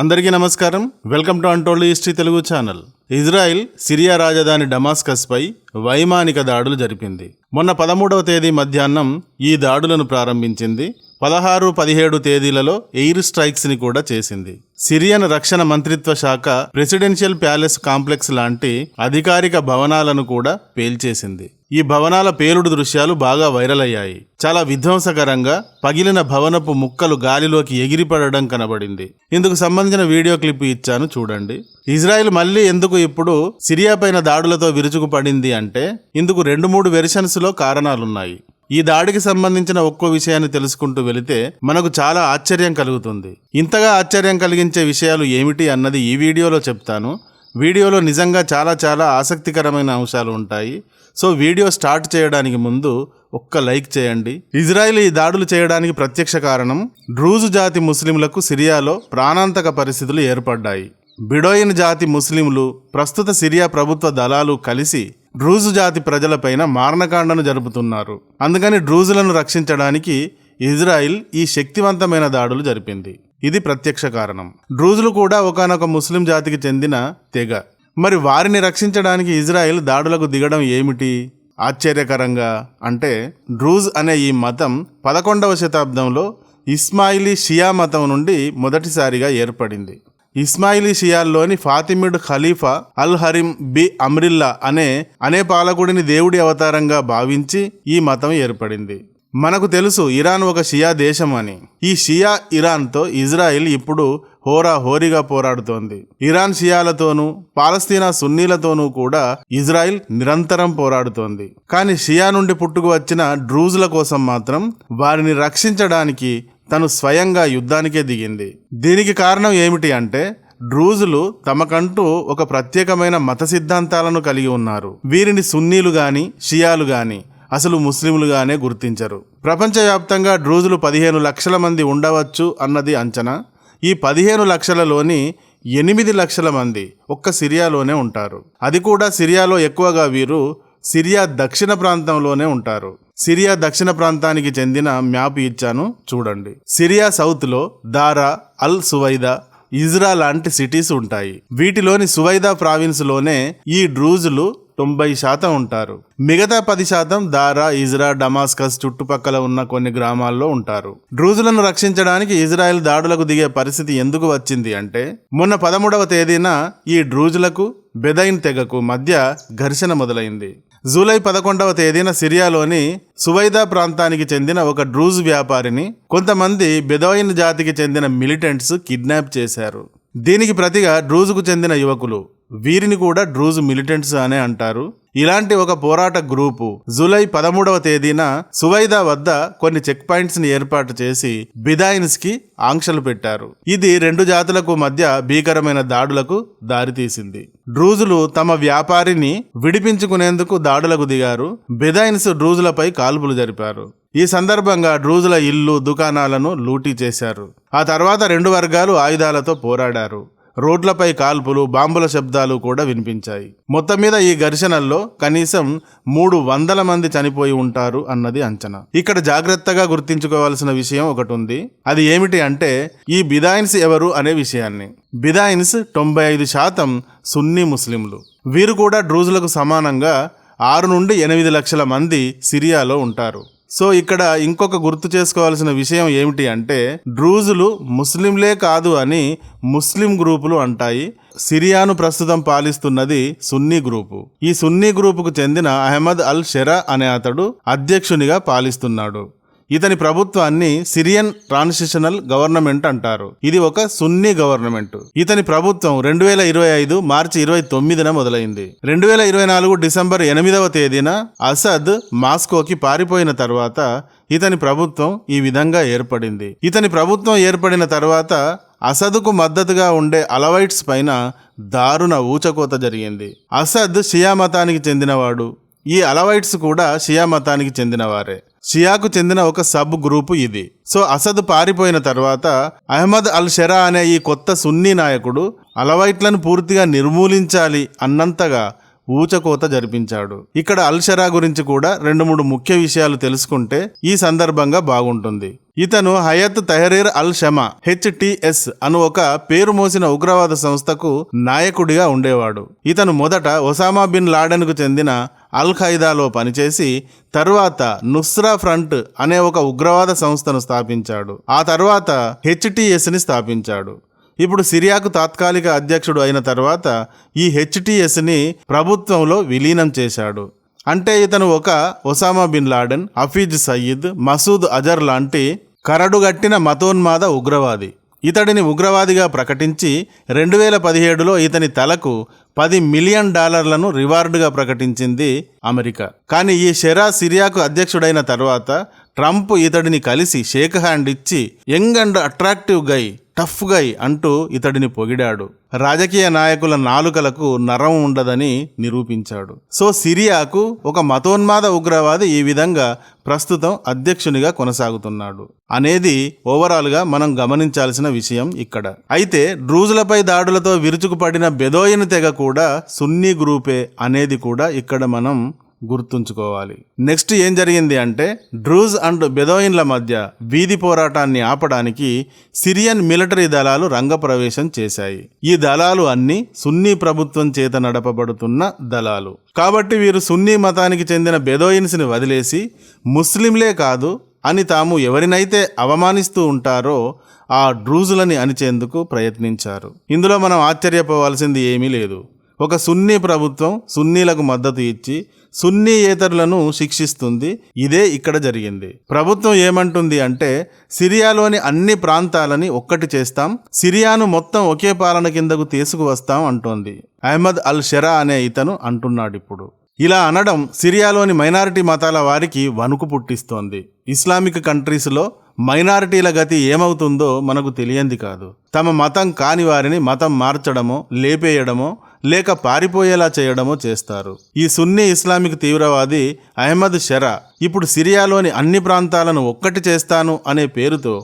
అందరికీ నమస్కారం. Welcome to untold history Telugu channel. Israel Syria రాజధాని డమాస్కస్పై వైమానిక దాడులు జరిపింది. మొన్న పదమూడవ తేదీ మధ్యాహ్నం ఈ దాడులను ప్రారంభించింది. పదహారు పదిహేడు తేదీలలో ఎయిర్ స్ట్రైక్స్ని కూడా చేసింది. సిరియన్ రక్షణ మంత్రిత్వ శాఖ ప్రెసిడెన్షియల్ ప్యాలెస్ కాంప్లెక్స్ లాంటి అధికారిక భవనాలను కూడా పేల్చేసింది. ఈ భవనాల పేలుడు దృశ్యాలు బాగా వైరల్ అయ్యాయి. చాలా విధ్వంసకరంగా పగిలిన భవనపు ముక్కలు గాలిలోకి ఎగిరిపడడం కనబడింది. ఇందుకు సంబంధించిన వీడియో క్లిప్ ఇచ్చాను చూడండి. ఇజ్రాయెల్ మళ్ళీ ఎందుకు ఇప్పుడు సిరియా పైన దాడులతో విరుచుకుపడింది అంటే ఇందుకు రెండు మూడు వెర్షన్స్లో కారణాలున్నాయి. ఈ దాడికి సంబంధించిన ఒక్కో విషయాన్ని తెలుసుకుంటూ వెళితే మనకు చాలా ఆశ్చర్యం కలుగుతుంది. ఇంతగా ఆశ్చర్యం కలిగించే విషయాలు ఏమిటి అన్నది ఈ వీడియోలో చెప్తాను. వీడియోలో నిజంగా చాలా చాలా ఆసక్తికరమైన అంశాలు ఉంటాయి. సో వీడియో స్టార్ట్ చేయడానికి ముందు ఒక్క లైక్ చేయండి. ఇజ్రాయెల్ ఈ దాడులు చేయడానికి ప్రత్యక్ష కారణం డ్రూజు జాతి ముస్లింలకు సిరియాలో ప్రాణాంతక పరిస్థితులు ఏర్పడ్డాయి. బిడోయిన్ జాతి ముస్లింలు ప్రస్తుత సిరియా ప్రభుత్వ దళాలు కలిసి డ్రూజు జాతి ప్రజలపైన మారణకాండను జరుపుతున్నారు. అందుకని డ్రూజులను రక్షించడానికి ఇజ్రాయిల్ ఈ శక్తివంతమైన దాడులు జరిపింది. ఇది ప్రత్యక్ష కారణం. డ్రూజులు కూడా ఒకనొక ముస్లిం జాతికి చెందిన తెగ. మరి వారిని రక్షించడానికి ఇజ్రాయెల్ దాడులకు దిగడం ఏమిటి? ఆశ్చర్యకరంగా అంటే డ్రూజ్ అనే ఈ మతం పదకొండవ శతాబ్దంలో ఇస్మాయిలీ షియా మతం నుండి మొదటిసారిగా ఏర్పడింది. ఇస్మాయిలీ షియాల్లోని ఫాతిమిడ్ ఖలీఫా అల్ హరిం బి అమ్రిల్లా అనే అనే పాలకుడిని దేవుడి అవతారంగా భావించి ఈ మతం ఏర్పడింది. మనకు తెలుసు ఇరాన్ ఒక షియా దేశం అని. ఈ షియా ఇరాన్తో ఇజ్రాయిల్ ఇప్పుడు హోరా హోరీగా పోరాడుతోంది. ఇరాన్ షియాలతోనూ పాలస్తీనా సున్నీలతోనూ కూడా ఇజ్రాయిల్ నిరంతరం పోరాడుతోంది. కానీ షియా నుండి పుట్టుకు వచ్చిన డ్రూజుల కోసం మాత్రం వారిని రక్షించడానికి తను స్వయంగా యుద్ధానికే దిగింది. దీనికి కారణం ఏమిటి అంటే డ్రూజులు తమకంటూ ఒక ప్రత్యేకమైన మత సిద్ధాంతాలను కలిగి ఉన్నారు. వీరిని సున్నీలు గాని షియాలు గాని అసలు ముస్లింలుగానే గుర్తించరు. ప్రపంచవ్యాప్తంగా డ్రూజులు పదిహేను లక్షల మంది ఉండవచ్చు అన్నది అంచనా. ఈ పదిహేను లక్షలలోని ఎనిమిది లక్షల మంది ఒక్క సిరియాలోనే ఉంటారు. అది కూడా సిరియాలో ఎక్కువగా వీరు సిరియా దక్షిణ ప్రాంతంలోనే ఉంటారు. సిరియా దక్షిణ ప్రాంతానికి చెందిన మ్యాప్ ఇచ్చాను చూడండి. సిరియా సౌత్లో దారా అల్ సువైదా ఇజ్రా లాంటి సిటీస్ ఉంటాయి. వీటిలోని సువైదా ప్రావిన్స్లోనే ఈ డ్రూజులు తొంభై శాతం ఉంటారు. మిగతా పది శాతం దారా ఇజ్రా డమాస్కస్ చుట్టుపక్కల ఉన్న కొన్ని గ్రామాల్లో ఉంటారు. డ్రూజులను రక్షించడానికి ఇజ్రాయెల్ దాడులకు దిగే పరిస్థితి ఎందుకు వచ్చింది అంటే మొన్న పదమూడవ తేదీన ఈ డ్రూజులకు బెదైన్ తెగకు మధ్య ఘర్షణ మొదలైంది. జూలై పదకొండవ తేదీన సిరియాలోని సువైదా ప్రాంతానికి చెందిన ఒక డ్రూజ్ వ్యాపారిని కొంతమంది బెదోయిన్ జాతికి చెందిన మిలిటెంట్స్ కిడ్నాప్ చేశారు. దీనికి ప్రతిగా డ్రూజుకు చెందిన యువకులు వీరిని కూడా డ్రూజ్ మిలిటెంట్స్ అనే అంటారు. ఇలాంటి ఒక పోరాట గ్రూపు జూలై పదమూడవ తేదీన సువైదా వద్ద కొన్ని చెక్ పాయింట్స్ని ఏర్పాటు చేసి బిదాయిన్స్కి ఆంక్షలు పెట్టారు. ఇది రెండు జాతులకు మధ్య భీకరమైన దాడులకు దారితీసింది. డ్రూజులు తమ వ్యాపారిని విడిపించుకునేందుకు దాడులకు దిగారు. బిదాయిన్స్ డ్రూజులపై కాల్పులు జరిపారు. ఈ సందర్భంగా డ్రూజుల ఇల్లు దుకాణాలను లూటీ చేశారు. ఆ తర్వాత రెండు వర్గాలు ఆయుధాలతో పోరాడారు. రోడ్లపై కాల్పులు బాంబుల శబ్దాలు కూడా వినిపించాయి. మొత్తం మీద ఈ ఘర్షణల్లో కనీసం మూడు వందల మంది చనిపోయి ఉంటారు అన్నది అంచనా. ఇక్కడ జాగ్రత్తగా గుర్తించుకోవాల్సిన విషయం ఒకటి ఉంది అది ఏమిటి అంటే ఈ బిదాయిన్స్ ఎవరు అనే విషయాన్ని. బిదాయిన్స్ తొంభై ఐదు శాతం సున్నీ ముస్లింలు. వీరు కూడా డ్రూజులకు సమానంగా ఆరు నుండి ఎనిమిది లక్షల మంది సిరియాలో ఉంటారు. సో ఇక్కడ ఇంకొక గుర్తు చేసుకోవాల్సిన విషయం ఏమిటి అంటే డ్రూజులు ముస్లింలే కాదు అని ముస్లిం గ్రూపులు అంటాయి. సిరియాను ప్రస్తుతం పాలిస్తున్నది సున్నీ గ్రూపు. ఈ సున్నీ గ్రూపుకు చెందిన అహ్మద్ అల్ షెరా అనే అతడు అధ్యక్షునిగా పాలిస్తున్నాడు. ఇతని ప్రభుత్వాన్ని సిరియన్ ట్రాన్సిషనల్ గవర్నమెంట్ అంటారు. ఇది ఒక సున్నీ గవర్నమెంట్. ఇతని ప్రభుత్వం రెండు వేల ఇరవై ఐదు మార్చి ఇరవై తొమ్మిదిన మొదలైంది. రెండు వేల ఇరవై నాలుగు డిసెంబర్ ఎనిమిదవ తేదీన అసద్ మాస్కోకి పారిపోయిన తర్వాత ఇతని ప్రభుత్వం ఈ విధంగా ఏర్పడింది. ఇతని ప్రభుత్వం ఏర్పడిన తర్వాత అసద్కు మద్దతుగా ఉండే అలవైట్స్ పైన దారుణ ఊచకోత జరిగింది. అసద్ షియా మతానికి చెందినవాడు. ఈ అలవైట్స్ కూడా షియా మతానికి చెందినవారే. షియాకు చెందిన ఒక సబ్ గ్రూపు ఇది. సో అసద్ పారిపోయిన తర్వాత అహ్మద్ అల్ షెరా అనే ఈ కొత్త సున్నీ నాయకుడు అలవైట్లను పూర్తిగా నిర్మూలించాలి అన్నంతగా ఊచకోత జరిపించాడు. ఇక్కడ అల్షరా గురించి కూడా రెండు మూడు ముఖ్య విషయాలు తెలుసుకుంటే ఈ సందర్భంగా బాగుంటుంది. ఇతను Hayat Tahrir al Sham HTS అను ఒక పేరు మోసిన ఉగ్రవాద సంస్థకు నాయకుడిగా ఉండేవాడు. ఇతను మొదట ఒసామా బిన్ లాడెన్కు చెందిన అల్ ఖైదాలో పనిచేసి తరువాత నుస్రా ఫ్రంట్ అనే ఒక ఉగ్రవాద సంస్థను స్థాపించాడు. ఆ తర్వాత హెచ్టిఎస్ని స్థాపించాడు. ఇప్పుడు సిరియాకు తాత్కాలిక అధ్యక్షుడు అయిన తర్వాత ఈ హెచ్టిఎస్ని ప్రభుత్వంలో విలీనం చేశాడు. అంటే ఇతను ఒక Osama bin Laden Hafiz Saeed Masood Azhar లాంటి కరడుగట్టిన మతోన్మాద ఉగ్రవాది. ఇతడిని ఉగ్రవాదిగా ప్రకటించి రెండు వేల పదిహేడులో ఇతని తలకు పది మిలియన్ డాలర్లను రివార్డుగా ప్రకటించింది అమెరికా. కానీ ఈ షెరా సిరియాకు అధ్యక్షుడైన తర్వాత ట్రంప్ ఇతడిని కలిసి షేక్ హ్యాండ్ ఇచ్చి young and attractive guy tough guy అంటూ ఇతడిని పొగిడాడు. రాజకీయ నాయకుల నాలుకలకు నరం ఉండదని నిరూపించాడు. సో సిరియాకు ఒక మతోన్మాద ఉగ్రవాది ఈ విధంగా ప్రస్తుతం అధ్యక్షునిగా కొనసాగుతున్నాడు. అనేది ఓవరాల్గా మనం గమనించాల్సిన విషయం ఇక్కడ. అయితే డ్రూజులపై దాడులతో విరుచుకుపడిన బెదోయిన్ తెగ కూడా సున్నీ గ్రూపే అనేది కూడా ఇక్కడ మనం గుర్తుంచుకోవాలి. నెక్స్ట్ ఏం జరిగింది అంటే డ్రూజ్ అండ్ బెదోయిన్ల మధ్య వీధి పోరాటాన్ని ఆపడానికి సిరియన్ మిలిటరీ దళాలు రంగప్రవేశం చేశాయి. ఈ దళాలు అన్ని సున్నీ ప్రభుత్వం చేత నడపబడుతున్న దళాలు. కాబట్టి వీరు సున్నీ మతానికి చెందిన బెదోయిన్స్ని వదిలేసి ముస్లింలే కాదు అని తాము ఎవరినైతే అవమానిస్తూ ఉంటారో ఆ డ్రూజులని అణిచేందుకు ప్రయత్నించారు. ఇందులో మనం ఆశ్చర్యపోవాల్సింది ఏమీ లేదు. ఒక సున్నీ ప్రభుత్వం సున్నీలకు మద్దతు ఇచ్చి సున్నీయేతరులను శిక్షిస్తుంది. ఇదే ఇక్కడ జరిగింది. ప్రభుత్వం ఏమంటుంది అంటే సిరియాలోని అన్ని ప్రాంతాలని ఒక్కటి చేస్తాం సిరియాను మొత్తం ఒకే పాలన కిందకు తీసుకువస్తాం అంటోంది. అహ్మద్ అల్ షెరా అనే ఇతను అంటున్నాడు ఇప్పుడు ఇలా అనడం సిరియాలోని మైనారిటీ మతాల వారికి వణుకు పుట్టిస్తోంది. ఇస్లామిక్ కంట్రీస్లో మైనారిటీల గతి ఏమవుతుందో మనకు తెలియంది కాదు. తమ మతం కాని వారిని మతం మార్చడమో లేపేయడమో లేక పారిపోయేలా చేయడమో చేస్తారు. ఈ సున్నీ ఇస్లామిక్ తీవ్రవాది అహ్మద్ షరా ఇప్పుడు సిరియాలోని అన్ని ప్రాంతాలను ఒక్కటి చేస్తాను అనే పేరుతో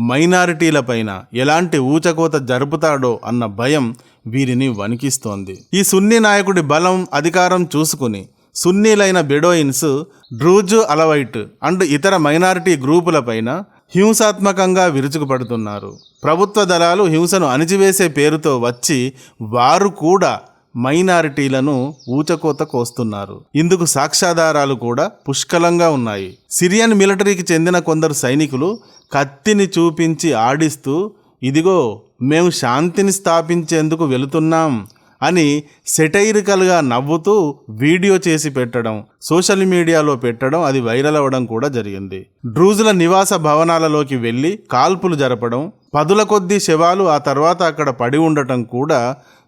మైనారిటీలపైన ఎలాంటి ఊచకోత జరుపుతాడో అన్న భయం వీరిని వణికిస్తోంది. ఈ సున్నీ నాయకుడి బలం అధికారం చూసుకుని సున్నీలైన బెడోయిన్స్ డ్రూజు అలవైట్ అండ్ ఇతర మైనారిటీ గ్రూపులపైన హింసాత్మకంగా విరుచుకుపడుతున్నారు. ప్రభుత్వ దళాలు హింసను అణిచివేసే పేరుతో వచ్చి వారు కూడా మైనారిటీలను ఊచకోత కోస్తున్నారు. ఇందుకు సాక్ష్యాధారాలు కూడా పుష్కలంగా ఉన్నాయి. సిరియన్ మిలిటరీకి చెందిన కొందరు సైనికులు కత్తిని చూపించి ఆడిస్తూ ఇదిగో మేము శాంతిని స్థాపించేందుకు వెళుతున్నాం. అని సెటైరికల్గా నవ్వుతూ వీడియో చేసి పెట్టడం సోషల్ మీడియాలో పెట్టడం అది వైరల్ అవ్వడం కూడా జరిగింది. డ్రూజుల నివాస భవనాలలోకి వెళ్ళి కాల్పులు జరపడం పదుల కొద్దీ శవాలు ఆ తర్వాత అక్కడ పడి ఉండటం కూడా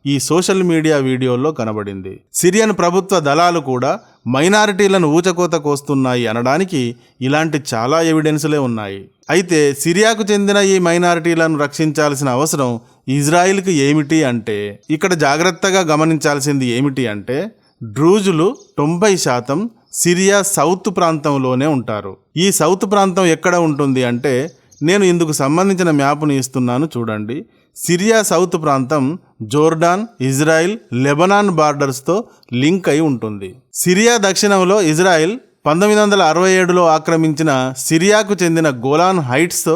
ఈ సోషల్ మీడియా వీడియోల్లో కనబడింది. సిరియన్ ప్రభుత్వ దళాలు కూడా మైనారిటీలను ఊచకోత కోస్తున్నాయి అనడానికి ఇలాంటి చాలా ఎవిడెన్సులే ఉన్నాయి. అయితే సిరియాకు చెందిన ఈ మైనారిటీలను రక్షించాల్సిన అవసరం ఇజ్రాయిల్కి ఏమిటి అంటే ఇక్కడ జాగ్రత్తగా గమనించాల్సింది ఏమిటి అంటే డ్రూజులు తొంభై శాతం సిరియా సౌత్ ప్రాంతంలోనే ఉంటారు. ఈ సౌత్ ప్రాంతం ఎక్కడ ఉంటుంది అంటే నేను ఇందుకు సంబంధించిన మ్యాప్ను ఇస్తున్నాను చూడండి. సిరియా సౌత్ ప్రాంతం జోర్డాన్ ఇజ్రాయిల్ లెబనాన్ బార్డర్స్తో లింక్ అయి ఉంటుంది. సిరియా దక్షిణంలో ఇజ్రాయిల్ పంతొమ్మిది వందల అరవై ఏడులో ఆక్రమించిన సిరియాకు చెందిన గోలాన్ హైట్స్తో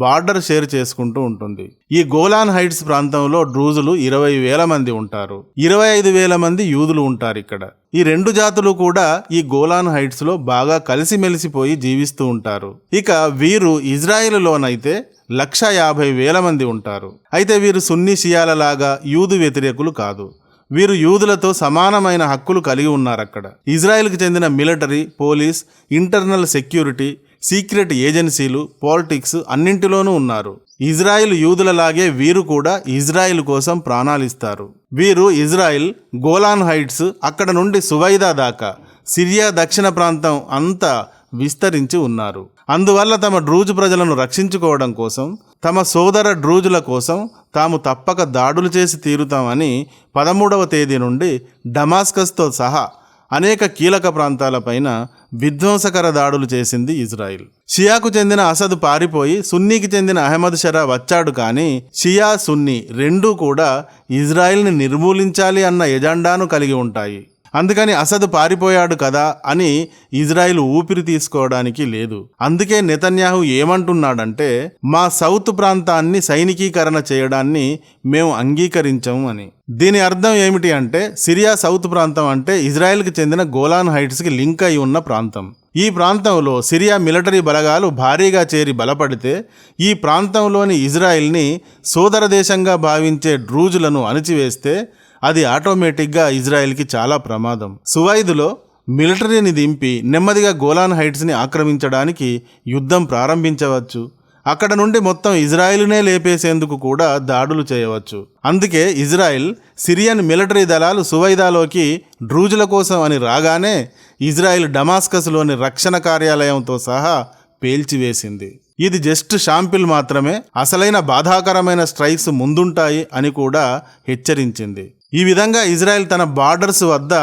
బార్డర్ షేర్ చేసుకుంటూ ఉంటుంది. ఈ గోలాన్ హైట్స్ ప్రాంతంలో డ్రూజులు ఇరవై వేల మంది ఉంటారు. ఇరవై ఐదు వేల మంది యూదులు ఉంటారు ఇక్కడ. ఈ రెండు జాతులు కూడా ఈ గోలాన్ హైట్స్లో బాగా కలిసిమెలిసిపోయి జీవిస్తూ ఉంటారు. ఇక వీరు ఇజ్రాయిల్లోనైతే లక్ష యాభై వేల మంది ఉంటారు. అయితే వీరు సున్ని షియాలలాగా యూదు వ్యతిరేకులు కాదు. వీరు యూదులతో సమానమైన హక్కులు కలిగి ఉన్నారు అక్కడ. ఇజ్రాయెల్కి చెందిన military police internal security secret ఏజెన్సీలు పాలిటిక్స్ అన్నింటిలోనూ ఉన్నారు. ఇజ్రాయిల్ యూదులలాగే వీరు కూడా ఇజ్రాయిల్ కోసం ప్రాణాలిస్తారు. వీరు ఇజ్రాయిల్ గోలాన్ హైట్స్ అక్కడ నుండి సువైదా దాకా సిరియా దక్షిణ ప్రాంతం అంతా విస్తరించి ఉన్నారు. అందువల్ల తమ డ్రూజు ప్రజలను రక్షించుకోవడం కోసం తమ సోదర డ్రూజుల కోసం తాము తప్పక దాడులు చేసి తీరుతామని పదమూడవ తేదీ నుండి డమాస్కస్తో సహా అనేక కీలక ప్రాంతాలపైన విధ్వంసకర దాడులు చేసింది ఇజ్రాయిల్. షియాకు చెందిన అసద్ పారిపోయి సున్నీకి చెందిన అహ్మద్ షరా వచ్చాడు కానీ షియా సున్నీ రెండూ కూడా ఇజ్రాయిల్ని నిర్మూలించాలి అన్న ఎజెండాను కలిగి ఉంటాయి. అందుకని అసద్ పారిపోయాడు కదా అని ఇజ్రాయిల్ ఊపిరి తీసుకోవడానికి లేదు. అందుకే నెతన్యాహు ఏమంటున్నాడంటే మా సౌత్ ప్రాంతాన్ని సైనికీకరణ చేయడాన్ని మేము అంగీకరించము అని. దీని అర్థం ఏమిటి అంటే సిరియా సౌత్ ప్రాంతం అంటే ఇజ్రాయెల్కి చెందిన గోలాన్ హైట్స్కి లింక్ అయి ఉన్న ప్రాంతం. ఈ ప్రాంతంలో సిరియా మిలిటరీ బలగాలు భారీగా చేరి బలపడితే ఈ ప్రాంతంలోని ఇజ్రాయిల్ని సోదర దేశంగా భావించే డ్రూజులను అణిచివేస్తే అది ఆటోమేటిక్గా ఇజ్రాయెల్కి చాలా ప్రమాదం. సువైదులో మిలిటరీని దింపి నెమ్మదిగా గోలాన్ హైట్స్ని ఆక్రమించడానికి యుద్ధం ప్రారంభించవచ్చు. అక్కడ నుండి మొత్తం ఇజ్రాయిల్నే లేపేసేందుకు కూడా దాడులు చేయవచ్చు. అందుకే ఇజ్రాయిల్ సిరియన్ మిలిటరీ దళాలు సువైదాలోకి డ్రూజుల కోసం అని రాగానే ఇజ్రాయిల్ డమాస్కస్లోని రక్షణ కార్యాలయంతో సహా పేల్చివేసింది. ఇది జస్ట్ షాంపిల్ మాత్రమే అసలైన బాధాకరమైన స్ట్రైక్స్ ముందుంటాయి అని కూడా హెచ్చరించింది. ఈ విధంగా ఇజ్రాయెల్ తన బార్డర్స్ వద్ద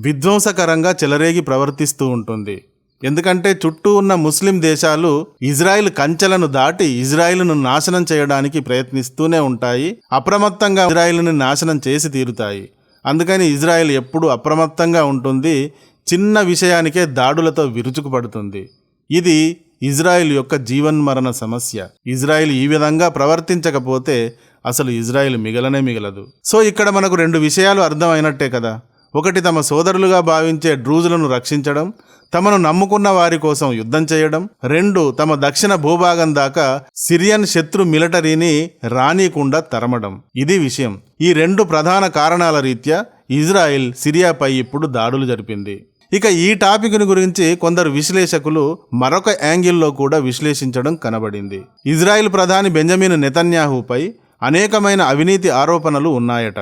విధ్వంసకరంగా చెలరేగి ప్రవర్తిస్తూ ఉంటుంది. ఎందుకంటే చుట్టూ ఉన్న ముస్లిం దేశాలు ఇజ్రాయిల్ కంచెలను దాటి ఇజ్రాయిల్ను నాశనం చేయడానికి ప్రయత్నిస్తూనే ఉంటాయి. అప్రమత్తంగా ఇజ్రాయిల్ని నాశనం చేసి తీరుతాయి. అందుకని ఇజ్రాయిల్ ఎప్పుడూ అప్రమత్తంగా ఉంటుంది. చిన్న విషయానికే దాడులతో విరుచుకుపడుతుంది. ఇది ఇజ్రాయిల్ యొక్క జీవన్మరణ సమస్య. ఇజ్రాయిల్ ఈ విధంగా ప్రవర్తించకపోతే అసలు ఇజ్రాయెల్ మిగలనే మిగలదు. సో ఇక్కడ మనకు రెండు విషయాలు అర్థమైనట్టే కదా. ఒకటి తమ సోదరులుగా భావించే డ్రూజులను రక్షించడం తమను నమ్ముకున్న వారి కోసం యుద్ధం చేయడం రెండు తమ దక్షిణ భూభాగం దాకా సిరియన్ శత్రు మిలిటరీని రానీకుండా తరమడం. ఇది విషయం. ఈ రెండు ప్రధాన కారణాల రీత్యా ఇజ్రాయిల్ సిరియాపై ఇప్పుడు దాడులు జరిపింది. ఇక ఈ టాపిక్ని గురించి కొందరు విశ్లేషకులు మరొక యాంగిల్లో కూడా విశ్లేషించడం కనబడింది. ఇజ్రాయెల్ ప్రధాని బెంజమిన్ నెతన్యాహుపై అనేకమైన అవినీతి ఆరోపణలు ఉన్నాయట.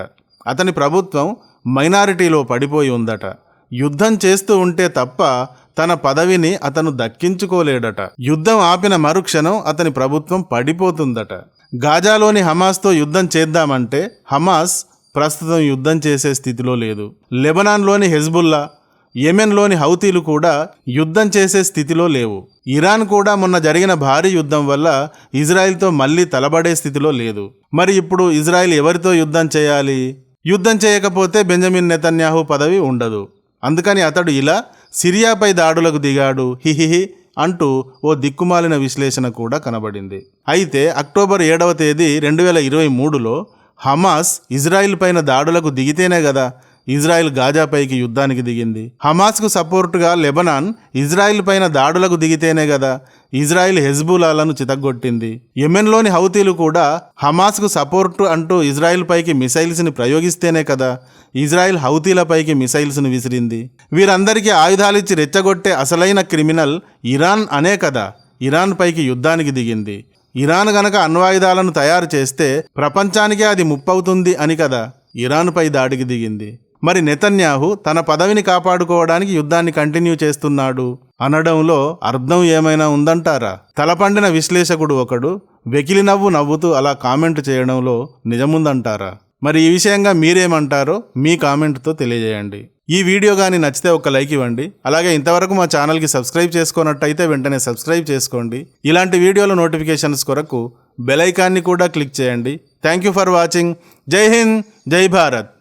అతని ప్రభుత్వం మైనారిటీలో పడిపోయి ఉందట. యుద్ధం చేస్తూ ఉంటే తప్ప తన పదవిని అతను దక్కించుకోలేడట. యుద్ధం ఆపిన మరుక్షణం అతని ప్రభుత్వం పడిపోతుందట. గాజాలోని హమాస్తో యుద్ధం చేద్దామంటే హమాస్ ప్రస్తుతం యుద్ధం చేసే స్థితిలో లేదు. లెబనాన్లోని హెజ్బుల్లా యెమెన్లోని హౌతీలు కూడా యుద్ధం చేసే స్థితిలో లేవు. ఇరాన్ కూడా మొన్న జరిగిన భారీ యుద్ధం వల్ల ఇజ్రాయెల్తో మళ్ళీ తలబడే స్థితిలో లేదు. మరి ఇప్పుడు ఇజ్రాయెల్ ఎవరితో యుద్ధం చేయాలి? యుద్ధం చేయకపోతే బెంజమిన్ నెతన్యాహు పదవి ఉండదు. అందుకని అతడు ఇలా సిరియాపై దాడులకు దిగాడు హిహిహి అంటూ ఓ దిక్కుమాలిన విశ్లేషణ కూడా కనబడింది. అయితే అక్టోబర్ ఏడవ తేదీ రెండు వేల ఇరవై మూడులో హమాస్ ఇజ్రాయిల్ పైన దాడులకు దిగితేనే కదా ఇజ్రాయెల్ గాజాపైకి యుద్ధానికి దిగింది. హమాస్కు సపోర్టుగా లెబనాన్ ఇజ్రాయెల్ పైన దాడులకు దిగితేనే కదా ఇజ్రాయెల్ హెజ్బులాలను చితగ్గొట్టింది. యెమెన్లోని హౌతీలు కూడా హమాస్కు సపోర్టు అంటూ ఇజ్రాయెల్ పైకి మిసైల్స్ని ప్రయోగిస్తేనే కదా ఇజ్రాయెల్ హౌతీలపైకి మిసైల్స్ను విసిరింది. వీరందరికీ ఆయుధాలిచ్చి రెచ్చగొట్టే అసలైన క్రిమినల్ ఇరాన్ అనే కదా ఇరాన్ పైకి యుద్ధానికి దిగింది. ఇరాన్ గనక అణ్వాయుధాలను తయారు చేస్తే ప్రపంచానికే అది ముప్పవుతుంది అని కదా ఇరాన్పై దాడికి దిగింది. మరి నెతన్యాహు తన పదవిని కాపాడుకోవడానికి యుద్ధాన్ని కంటిన్యూ చేస్తున్నాడు. అనడంలో అర్థం ఏమైనా ఉందంటారా? తలపండిన విశ్లేషకుడు ఒకడు వెకిలి నవ్వు నవ్వుతూ అలా కామెంట్ చేయడంలో నిజముందంటారా? మరి ఈ విషయంగా మీరేమంటారో మీ కామెంట్తో తెలియజేయండి. ఈ వీడియో కానీ నచ్చితే ఒక లైక్ ఇవ్వండి. అలాగే ఇంతవరకు మా ఛానల్కి సబ్స్క్రైబ్ చేసుకున్నట్టయితే వెంటనే సబ్స్క్రైబ్ చేసుకోండి. ఇలాంటి వీడియోల నోటిఫికేషన్స్ కొరకు బెల్ ఐకాన్ని కూడా క్లిక్ చేయండి. Thank you for watching. జై హింద్ జై భారత్.